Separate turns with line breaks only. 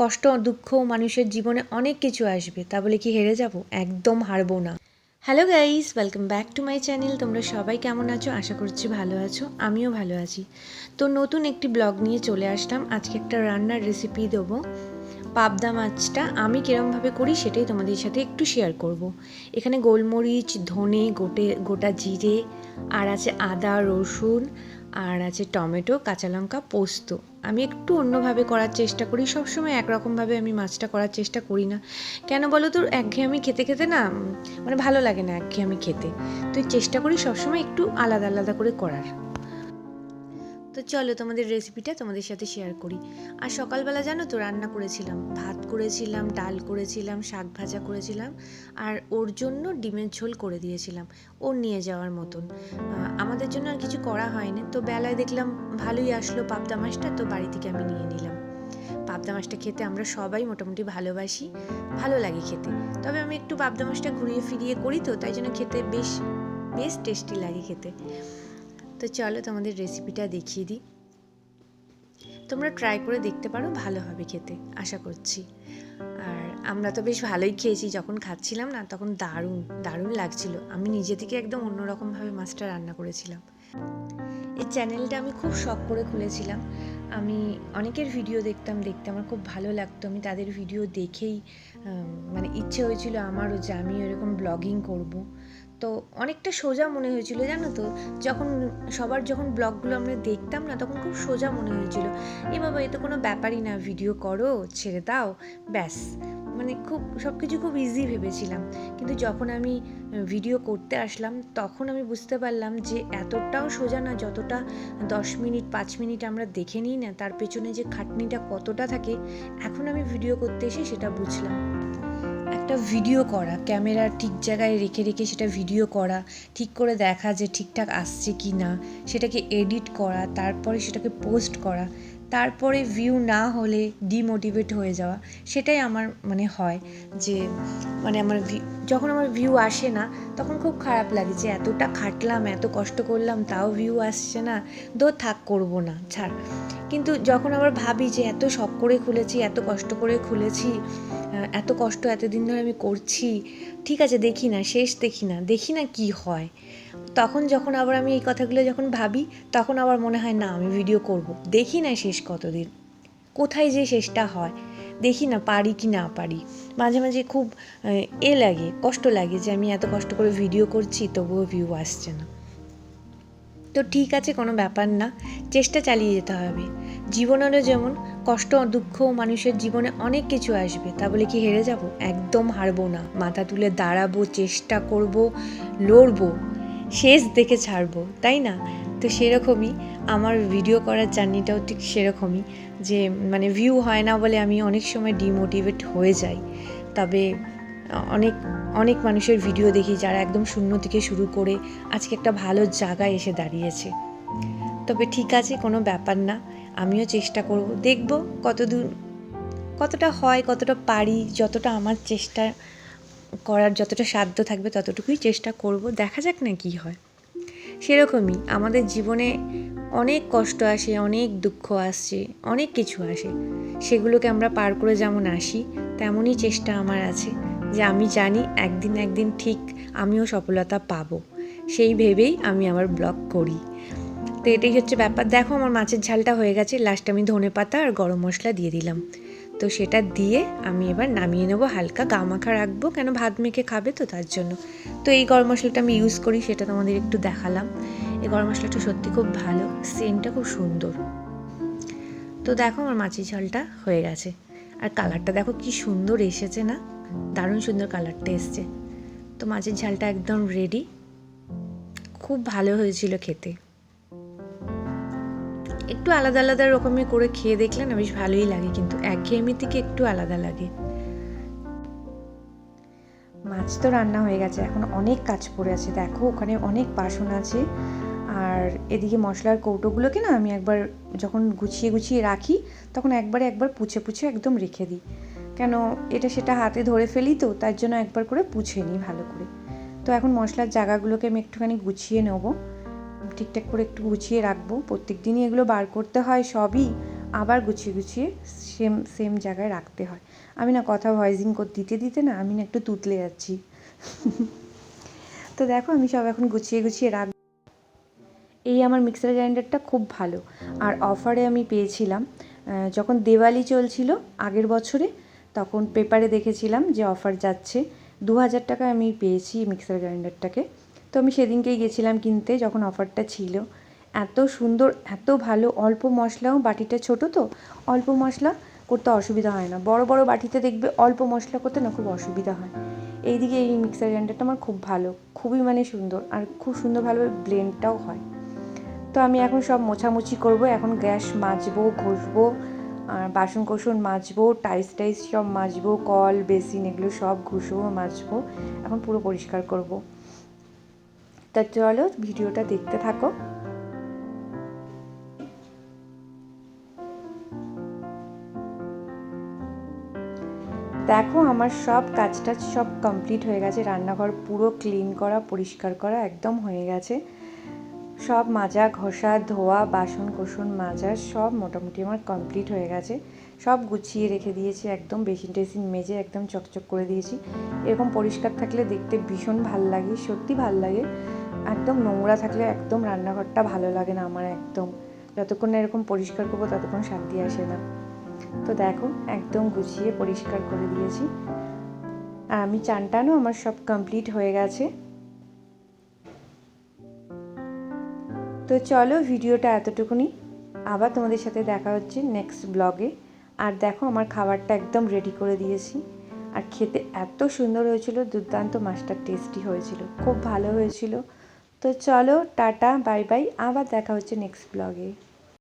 কষ্ট, দুঃখ, মানুষের জীবনে অনেক কিছু আসবে। তা বলে কি হেরে যাব? একদম হারবো না। Hello guys welcome back to my channel তোমরা সবাই কেমন আছো? আশা করছি ভালো আছো। আমিও ভালো আছি। তো নতুন একটি ব্লগ নিয়ে চলে আসলাম। আজকে একটা রান্নার রেসিপি দেবো। পাবদা মাছটা আমি কীরমভাবে করি সেটাই তোমাদের সাথে একটু শেয়ার করব। এখানে গোলমরিচ, ধনে, গোটে, গোটা জিরে, আর আছে আদা, রসুন আর আছে টমেটো, কাঁচা লঙ্কা, পোস্ত। আমি একটু অন্যভাবে করার চেষ্টা করি। সবসময় একরকমভাবে আমি মাছটা করার চেষ্টা করি না। কেন বলো তো? একঘেয়েমি খেতে খেতে না মানে ভালো লাগে না একঘেয়েমি খেতে। তুই চেষ্টা করি সবসময় একটু আলাদা আলাদা করে করার। তো চলো তোমাদের রেসিপিটা তোমাদের সাথে শেয়ার করি। আর সকালবেলা জানো তো রান্না করেছিলাম। ভাত করেছিলাম, ডাল করেছিলাম, শাক ভাজা করেছিলাম, আর ওর জন্য ডিমের ঝোল করে দিয়েছিলাম, ওর নিয়ে যাওয়ার মতন। আমাদের জন্য আর কিছু করা হয়নি, তো বেলায় দেখলাম ভালোই আসলো পাবদা মাছটা, তো বাড়ি থেকে আমি নিয়ে নিলাম। পাবদা মাছটা খেতে আমরা সবাই মোটামুটি ভালোবাসি, ভালো লাগে খেতে। তবে আমি একটু পাবদা মাছটা ঘুরিয়ে ফিরিয়ে করি তো, তাই জন্য খেতে বেশ বেশ টেস্টি লাগে খেতে। তো চলো তোমাদের রেসিপিটা দেখিয়ে দিই। তোমরা ট্রাই করে দেখতে পারো, ভালো হবে খেতে, আশা করছি। আর আমরা তো বেশ ভালোই খেয়েছি, যখন খাচ্ছিলাম না, তখন দারুণ দারুণ লাগছিল। আমি নিজে থেকে একদম অন্যরকমভাবে মাছটা রান্না করেছিলাম। এই চ্যানেলটা আমি খুব শখ করে খুলেছিলাম। আমি অনেকের ভিডিও দেখতাম, দেখতে আমার খুব ভালো লাগতো। আমি তাদের ভিডিও দেখেই মানে ইচ্ছে হয়েছিল আমারও যে আমি এরকম ব্লগিং করব। তো অনেকটা সোজা মনে হয়েছিল, জানো তো? যখন সবার যখন ব্লগগুলো আমরা দেখতাম না, তখন খুব সোজা মনে হয়েছিল। এ বাবা এ তো কোনো ব্যাপারই না ভিডিও করো, ছেড়ে দাও, ব্যাস। মানে খুব সব কিছু খুব ইজি ভেবেছিলাম। কিন্তু যখন আমি ভিডিও করতে আসলাম, তখন আমি বুঝতে পারলাম যে এতটাও সোজা না, যতটা দশ মিনিট, পাঁচ মিনিট আমরা দেখে নিই না, তার পেছনে যে খাটনিটা কতটা থাকে, এখন আমি ভিডিও করতে এসে সেটা বুঝলাম। একটা ভিডিও করা ক্যামেরা ঠিক জায়গায় রেখে রেখে সেটা ভিডিও করা, ঠিক করে দেখা যে ঠিকঠাক আসছে কি না, সেটাকে এডিট করা, তারপরে সেটাকে পোস্ট করা, তারপরে ভিউ না হলে ডিমোটিভেট হয়ে যাওয়া, সেটাই আমার মানে হয় যে মানে আমার যখন আমার ভিউ আসে না, তখন খুব খারাপ লাগে যে এতটা খাটলাম, এত কষ্ট করলাম, তাও ভিউ আসছে না দো থাক করব না, ছাড়। কিন্তু যখন আবার ভাবি যে এত শখ করে খুলেছি, এত কষ্ট করে খুলেছি এত কষ্ট এতদিন ধরে আমি করছি, ঠিক আছে, দেখি না, শেষ দেখি না দেখি না কি হয়। তখন যখন আবার আমি এই কথাগুলো যখন ভাবি, তখন আবার মনে হয়, না, আমি ভিডিও করব। দেখি না শেষ কতদিন, কোথায় যে শেষটা হয়, দেখি না পারি কি না পারি। মাঝে মাঝে খুব, এ লাগে, কষ্ট লাগে যে আমি এত কষ্ট করে ভিডিও করছি, তবুও ভিউ আসছে না। তো ঠিক আছে, কোনো ব্যাপার না, চেষ্টা চালিয়ে যেতে হবে। জীবনেরও যেমন কষ্ট দুঃখ মানুষের জীবনে অনেক কিছু আসবে। তা বলে কি হেরে যাব? একদম হারবো না। মাথা তুলে দাঁড়াবো, চেষ্টা করব, লড়বো, শেষ দেখে ছাড়বো, তাই না? তো সেরকমই আমার ভিডিও করার জার্নিটাও ঠিক সেরকমই যে মানে ভিউ হয় না বলে আমি অনেক সময় ডিমোটিভেট হয়ে যাই। তবে অনেক অনেক মানুষের ভিডিও দেখি যারা একদম শূন্য থেকে শুরু করে আজকে একটা ভালো জায়গায় এসে দাঁড়িয়েছে। তবে ঠিক আছে, কোনো ব্যাপার না। আমিও চেষ্টা করব। দেখব কতদূর, কতটা হয়, কতটা পারি, যতটা আমার চেষ্টা করার যতটা সাধ্য থাকবে ততটুকুই চেষ্টা করব। দেখা যাক না কি হয়। সেরকমই আমাদের জীবনে অনেক কষ্ট আসে, অনেক দুঃখ আসছে অনেক কিছু আসে। সেগুলোকে আমরা পার করে যেমন আসি, তেমনই চেষ্টা আমার আছে যে আমি জানি একদিন একদিন ঠিক আমিও সফলতা পাবো। সেই ভেবেই আমি আবার ব্লগ করি। তো এটাই হচ্ছে ব্যাপার। দেখো আমার মাছের ঝালটা হয়ে গেছে লাস্টে আমি ধনে পাতা আর গরম মশলা দিয়ে দিলাম। তো সেটা দিয়ে আমি এবার নামিয়ে নেব, হালকা গা মাখা রাখব, কেন ভাত মেখে খাবে তো তার জন্য। তো এই গরম মশলাটা আমি ইউজ করি, সেটা তোমাদের একটু দেখালাম। এই গরম মশলাটা সত্যি খুব ভালো সেন্টটা খুব সুন্দর। তো দেখো আমার মাছের ঝালটা হয়ে গেছে। আর কালারটা দেখো কি সুন্দর এসেছে না? দারুণ সুন্দর কালারটা এসছে। তো মাছের ঝালটা একদম রেডি খুব ভালো হয়েছিল খেতে। একটু আলাদা আলাদা রকমের করে খেয়ে দেখলে না বেশ ভালোই লাগে, কিন্তু একঘেয়েমি থেকে একটু আলাদা লাগে। মাছ তো রান্না হয়ে গেছে, এখন অনেক কাজ পড়ে আছে। দেখো, ওখানে অনেক বাসন আছে। আর এদিকে মশলার কৌটোগুলোকে না আমি একবার যখন গুছিয়ে গুছিয়ে রাখি, তখন একবারে একবার পুছে পুছে একদম রেখে দিই। কেন, এটা সেটা হাতে ধরে ফেলি তো, তার জন্য একবার করে পুছে নিই ভালো করে। তো এখন মশলার জায়গাগুলোকে আমি একটুখানি গুছিয়ে নেব। ঠিকঠাক করে একটু গুছিয়ে রাখব। প্রত্যেক দিনই এগুলো বার করতে হয়, সবই আবার গুছিয়ে গুছিয়ে সেম সেম জায়গায় রাখতে হয়। আমি না কথা ভয়েসিং দিতে দিতে না আমি না একটু তুতলে যাচ্ছি। তো দেখো আমি সব এখন গুছিয়ে গুছিয়ে রাখ এই আমার মিক্সার গ্রাইন্ডারটা খুব ভালো। আর অফারে আমি পেয়েছিলাম যখন দেওয়ালি চলছিল আগের বছরে, তখন পেপারে দেখেছিলাম যে অফার যাচ্ছে। দু হাজার টাকায় আমি পেয়েছি মিক্সার গ্রাইন্ডারটাকে তো আমি সেদিনকেই গেছিলাম কিনতে যখন অফারটা ছিল। এত সুন্দর, এত ভালো, অল্প মশলাও, বাটিটা ছোট তো, অল্প মশলা করতে অসুবিধা হয় না। বড় বড় বাটিতে দেখবে অল্প মশলা করতে না খুব অসুবিধা হয়। এইদিকে এই মিক্সার গ্রাইন্ডারটা আমার খুব ভালো, খুবই মানে সুন্দর আর খুব সুন্দর সুন্দরভাবে ব্লেন্ডটাও হয়। তো আমি এখন সব মোছামুছি করব, এখন গ্যাস মাজবো, ঘষবো, আর বাসন কোসন মাজবো টাইস টাইস সব মাজবো, কল, বেসিন এগুলো সব ঘুষবো, মাজবো, এখন পুরো পরিষ্কার করব। তা চলো ভিডিওটা দেখতে থাকো। দেখো আমার সব কাজটা সব কমপ্লিট হয়ে গেছে। রান্নাঘর পুরো ক্লিন করা, পরিষ্কার করা একদম হয়ে গেছে। সব মাজা ঘষা ধোয়া বাসন কোসন মাজা সব মোটামুটি আমার কমপ্লিট হয়ে গেছে। সব গুছিয়ে রেখে দিয়েছি, একদম বেসিন টেসিন মেজে একদম চকচক করে দিয়েছি। এরকম পরিষ্কার থাকলে দেখতে ভীষণ ভালো লাগে, সত্যি ভালো লাগে। একদম নোংরা থাকলে একদম রান্নাঘরটা ভালো লাগে না আমার একদম। যতক্ষণ না এরকম পরিষ্কার করব ততক্ষণ শান্তি আসে না। তো দেখো, একদম গুছিয়ে পরিষ্কার করে দিয়েছি। আর আমি চান টানও আমার সব কমপ্লিট হয়ে গেছে। তো চলো ভিডিওটা এতটুকুনি। আবার তোমাদের সাথে দেখা হচ্ছে নেক্সট ব্লগে আর দেখো আমার খাবারটা একদম রেডি করে দিয়েছি। আর খেতে এত সুন্দর হয়েছিল, দুর্দান্ত মাছটা টেস্টি হয়েছিল, খুব ভালো হয়েছিল। তো চলো, টাটা বাই বাই আবার দেখা হচ্ছে নেক্সট ব্লগে